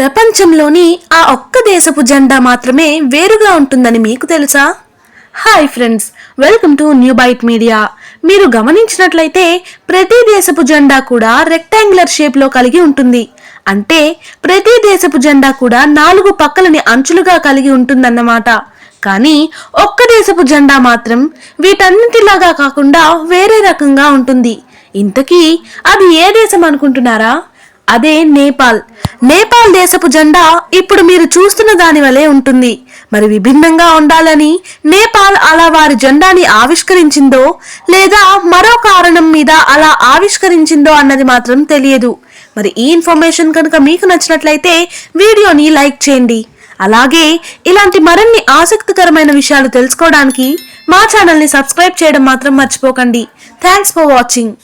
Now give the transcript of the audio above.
ప్రపంచంలోని ఆ ఒక్క దేశపు జెండా మాత్రమే వేరుగా ఉంటుందని మీకు తెలుసా? Hi friends welcome to New Byte Media. మీరు గమనించినట్లయితే ప్రతి దేశపు జెండా కూడా రెక్టాంగులర్ షేప్లో కలిగి ఉంటుంది. అంటే ప్రతి దేశపు జెండా కూడా నాలుగు పక్కలని అంచులుగా కలిగి ఉంటుందన్నమాట. కానీ ఒక్క దేశపు జెండా మాత్రం వీటన్నిటిలాగా కాకుండా వేరే రకంగా ఉంటుంది. ఇంతకీ అది ఏ దేశం అనుకుంటున్నారా? అదే నేపాల్. నేపాల్ దేశపు జెండా ఇప్పుడు మీరు చూస్తున్న దాని వలె ఉంటుంది. మరి విభిన్నంగా ఉండాలని నేపాల్ అలా వారి జెండాని ఆవిష్కరించిందో లేదా మరో కారణం మీద అలా ఆవిష్కరించిందో అన్నది మాత్రం తెలియదు. మరి ఈ ఇన్ఫర్మేషన్ కనుక మీకు నచ్చినట్లయితే వీడియోని లైక్ చేయండి. అలాగే ఇలాంటి మరిన్ని ఆసక్తికరమైన విషయాలు తెలుసుకోవడానికి మా ఛానల్ని సబ్స్క్రైబ్ చేయడం మాత్రం మర్చిపోకండి. Thanks for watching.